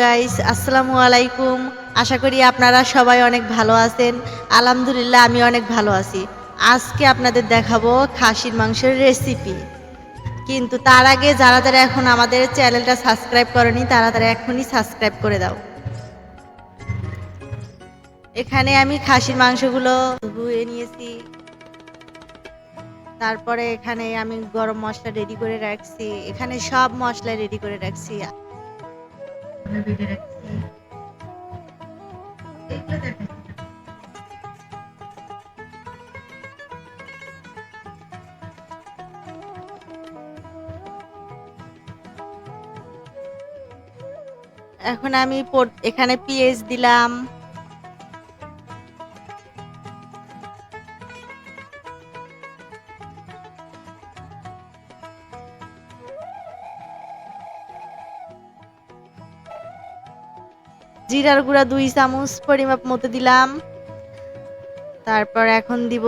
Guys আসসালামু আলাইকুম। আশা করি আপনারা সবাই অনেক ভালো আছেন। আলহামদুলিল্লাহ, আমি অনেক ভালো আছি। আজকে আপনাদের দেখাবো খাসির মাংসের রেসিপি কিন্তু তার আগে যারা যারা এখন আমাদের চ্যানেলটা সাবস্ক্রাইব করেনি, তারা তারা এখনই সাবস্ক্রাইব করে দাও। এখানে আমি খাসির মাংসগুলো ধুয়ে নিয়েছি। তারপরে এখানে আমি গরম মশলা রেডি করে রাখছি। এখানে সব মশলা রেডি করে রাখছি। এখন আমি এখানে পেঁয়াজ দিলাম। জিরার গুঁড়া দুই চামচ পরিমাপ মতো দিলাম। তারপর এখন দিব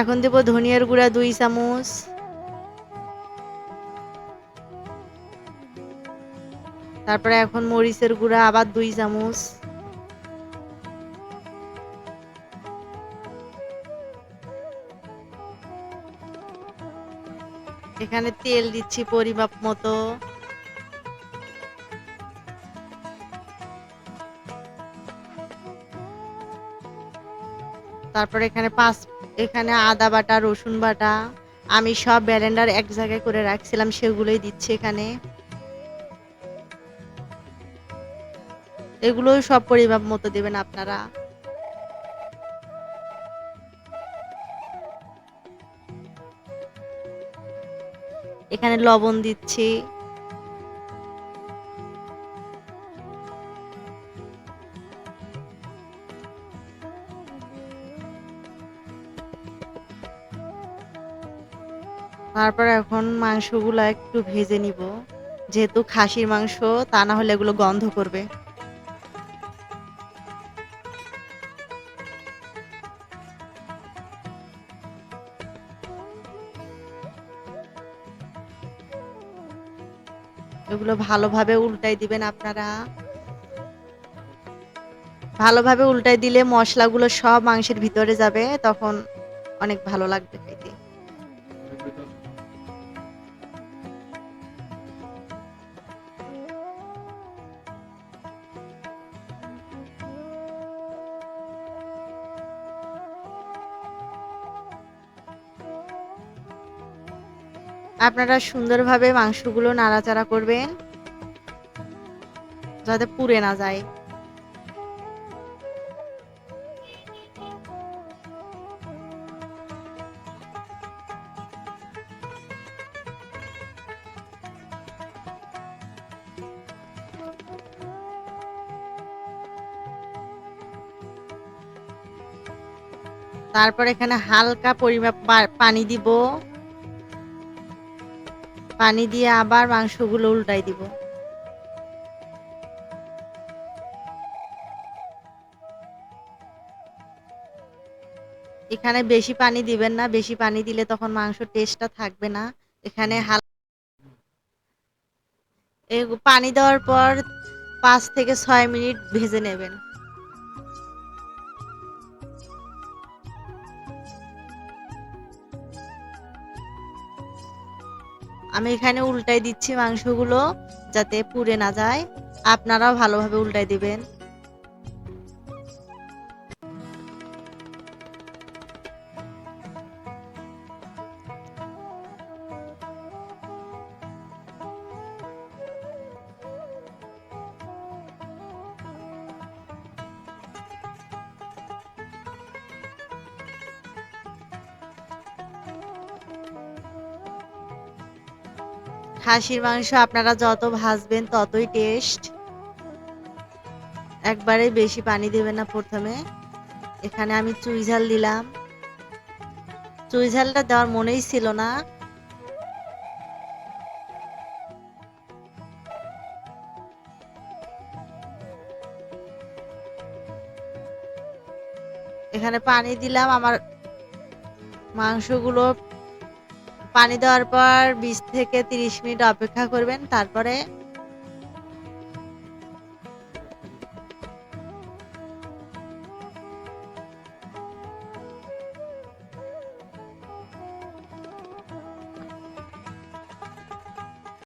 এখন দিব ধনিয়ার গুঁড়া দুই চামচ। তারপরে এখন মরিচের গুঁড়া আবার দুই চামচ। এখানে তেল দিচ্ছি পরিমাপ মতো। তারপর এখানে পাঁচ, এখানে আদা বাটা, রসুন বাটা, আমি সব ব্যালেন্ডার এক জায়গায় করে রাখছিলাম, সেগুলোই দিচ্ছি এখানে। এগুলো সব পরিমাপ মতো দেবেন আপনারা। এখানে লবণ দিচ্ছি। তারপর এখন মাংসগুলো একটু ভেজে নিব। যেহেতু খাসির মাংস, তা না হলে এগুলো গন্ধ করবে। এগুলো ভালোভাবে উল্টাই দিবেন আপনারা। ভালোভাবে উল্টাই দিলে মশলাগুলো সব মাংসের ভিতরে যাবে, তখন অনেক ভালো লাগবে খাইতে। আপনারা সুন্দরভাবে মাংসগুলো নাড়াচাড়া করবেন, যাতে পুড়ে না যায়। তারপর এখানে হালকা পরিমাপ পানি দিব। পানি দিয়ে আবার মাংসগুলো উল্টাই দিব। এখানে বেশি পানি দিবেন না, বেশি পানি দিলে তখন মাংস টেস্টটা থাকবে না। এখানে হাল পানি দেওয়ার পর পাঁচ থেকে ছয় মিনিট ভেজে নেবেন। আমি এখানে উল্টাই দিচ্ছি মাংসগুলো যাতে পুড়ে না যায়। আপনারাও ভালোভাবে উল্টাই দিবেন। খাসির মাংস আপনারা যত ভাজবেন ততই টেস্ট একবারে বেশি পানি দেবেন না প্রথমে। এখানে আমি চুই ঝাল দিলাম। চুই ঝালটা দেওয়ার মনেই ছিল না। এখানে পানি দিলাম, আমার মাংসগুলো পানি দেওয়ার পর বিশ থেকে তিরিশ মিনিট অপেক্ষা করবেন তারপরে